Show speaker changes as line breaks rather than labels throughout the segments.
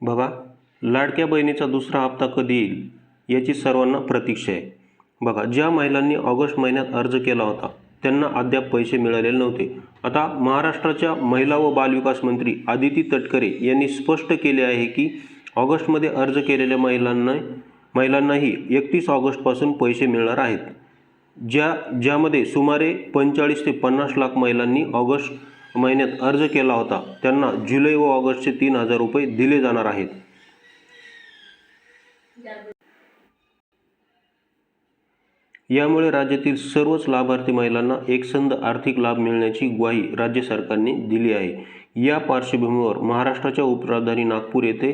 बघा लाडक्या बहिणीचा दुसरा हप्ता कधी येईल याची सर्वांना प्रतीक्षा आहे. बघा ज्या महिलांनी ऑगस्ट महिन्यात अर्ज केला होता त्यांना अद्याप पैसे मिळालेले नव्हते. आता महाराष्ट्राच्या महिला व बालविकास मंत्री आदिती तटकरे यांनी स्पष्ट केले आहे की ऑगस्टमध्ये अर्ज केलेल्या महिलांना महिलांनाही एकतीस ऑगस्टपासून पैसे मिळणार आहेत. ज्या ज्यामध्ये सुमारे पंचेचाळीस ते पन्नास लाख महिलांनी ऑगस्ट महिन्यात अर्ज केला होता. त्यांना जुलै व ऑगस्टचे तीन हजार रुपये दिले जाणार आहेत. यामुळे राज्यातील सर्वच लाभार्थी महिलांना एकसंध आर्थिक लाभ मिळण्याची ग्वाही राज्य सरकारने दिली आहे. या पार्श्वभूमीवर महाराष्ट्राच्या उपराजधानी नागपूर येथे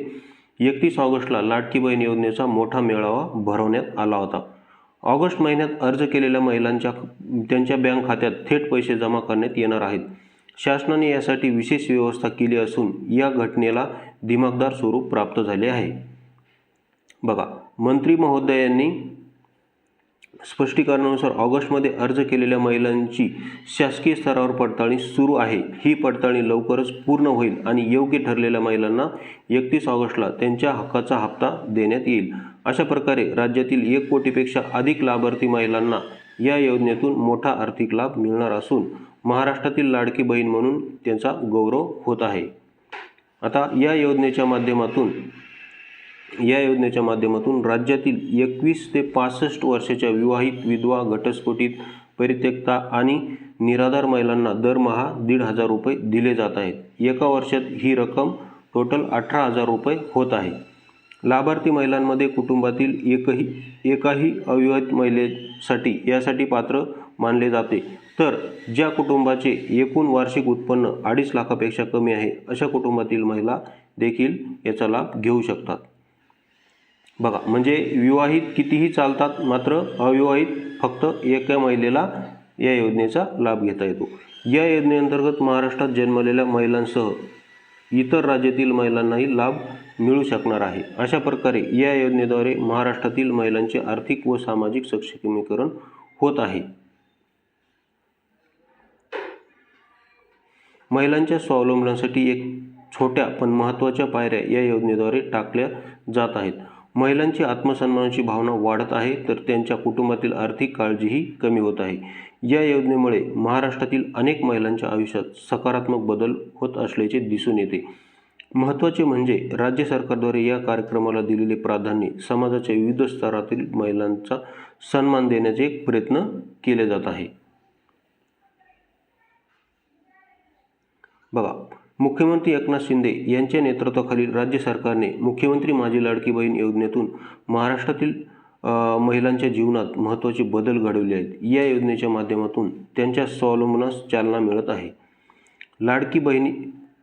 एकतीस ऑगस्टला लाडकी बहीण योजनेचा मोठा मेळावा भरवण्यात आला होता. ऑगस्ट महिन्यात अर्ज केलेल्या महिलांच्या त्यांच्या बँक खात्यात थेट पैसे जमा करण्यात येणार आहेत. शासनाने यासाठी विशेष व्यवस्था केली असून या घटनेला दिमागदार स्वरूप प्राप्त झाले आहे. बघा मंत्री महोदयांनी स्पष्टीकरणानुसार ऑगस्टमध्ये अर्ज केलेल्या महिलांची शासकीय स्तरावर पडताळणी सुरू आहे. ही पडताळणी लवकरच पूर्ण होईल आणि योग्य ठरलेल्या महिलांना एकतीस ऑगस्टला त्यांच्या हक्काचा हप्ता देण्यात येईल. अशा प्रकारे राज्यातील एक कोटीपेक्षा अधिक लाभार्थी महिलांना या योजनेतून मोठा आर्थिक लाभ मिळणार असून महाराष्ट्रातील लाडकी बहीण म्हणून त्यांचा गौरव होत आहे. आता या योजनेच्या माध्यमातून या योजनेच्या माध्यमातून राज्यातील एकवीस ते पासष्ट वर्षाच्या विवाहित विधवा घटस्फोटित परित्यक्ता आणि निराधार महिलांना दरमहा दीड हजार रुपये दिले जात आहेत. एका वर्षात ही रक्कम टोटल अठरा हजार रुपये होत आहे. लाभार्थी महिलांमध्ये कुटुंबातील एकही एकाही अविवाहित महिलेसाठी यासाठी पात्र मानले जाते. तर ज्या कुटुंबाचे एकूण वार्षिक उत्पन्न अडीच लाखापेक्षा कमी आहे अशा कुटुंबातील महिला देखील याचा लाभ घेऊ शकतात. बघा म्हणजे विवाहित कितीही चालतात मात्र अविवाहित फक्त एका महिलेला या योजनेचा लाभ घेता येतो. या योजनेअंतर्गत महाराष्ट्रात जन्मलेल्या महिलांसह इतर राज्यातील महिलांनाही लाभ मिळू शकणार आहे. अशा प्रकारे या योजनेद्वारे महाराष्ट्रातील महिलांचे आर्थिक व सामाजिक सक्षमीकरण होत आहे. महिलांच्या स्वावलंबनासाठी एक छोट्या पण महत्त्वाच्या पायऱ्या या योजनेद्वारे टाकल्या जात आहेत. महिलांची आत्मसन्मानाची भावना वाढत आहे तर त्यांच्या कुटुंबातील आर्थिक काळजीही कमी होत आहे. या योजनेमुळे महाराष्ट्रातील अनेक महिलांच्या आयुष्यात सकारात्मक बदल होत असल्याचे दिसून येते. महत्त्वाचे म्हणजे राज्य सरकारद्वारे या कार्यक्रमाला दिलेले प्राधान्य समाजाच्या विविध स्तरातील महिलांचा सन्मान देण्याचे एक प्रयत्न केले जात आहे. बघा मुख्यमंत्री एकनाथ शिंदे यांच्या नेतृत्वाखालील राज्य सरकारने मुख्यमंत्री माझी लाडकी बहीण योजनेतून महाराष्ट्रातील महिलांच्या जीवनात महत्त्वाचे बदल घडवले आहेत. या योजनेच्या माध्यमातून त्यांच्या स्वावलंबनास चालना मिळत आहे. लाडकी बहिणी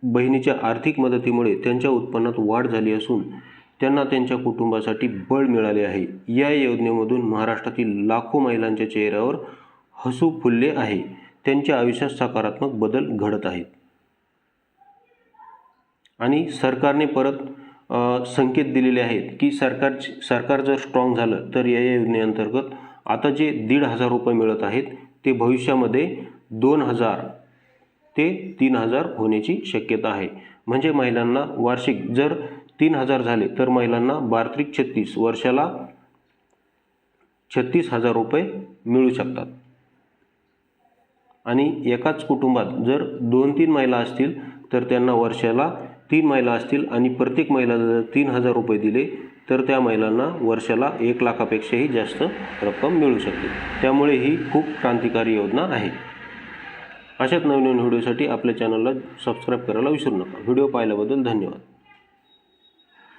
बहिणीच्या आर्थिक मदतीमुळे त्यांच्या उत्पन्नात वाढ झाली असून त्यांना त्यांच्या कुटुंबासाठी बळ मिळाले आहे. या योजनेमधून महाराष्ट्रातील लाखो महिलांच्या चेहऱ्यावर हसू फुलले आहे. त्यांच्या आयुष्यात सकारात्मक बदल घडत आहेत. आणि सरकारने परत संकेत दिलेले आहेत की सरकार सरकार जर स्ट्रॉंग झालं तर या योजनेअंतर्गत आता जे दीड हजार रुपये मिळत आहेत ते भविष्यामध्ये दोन हजार ते तीन हजार होण्याची शक्यता आहे. म्हणजे महिलांना वार्षिक जर तीन हजार झाले तर महिलांना बार्त्रिक छत्तीस वर्षाला छत्तीस हजार रुपये मिळू शकतात. आणि एकाच कुटुंबात जर दोन तीन महिला असतील तर त्यांना वर्षाला तीन महिला असतील आणि प्रत्येक महिलाला जर तीन हजार रुपये दिले तर त्या महिलांना वर्षाला एक लाखापेक्षाही जास्त रक्कम मिळू शकते. त्यामुळे ही खूप क्रांतिकारी योजना आहे. अशाच नवीन नवीन व्हिडिओसाठी आपल्या चॅनलला सबस्क्राईब करायला विसरू नका. व्हिडिओ पाहिल्याबद्दल धन्यवाद.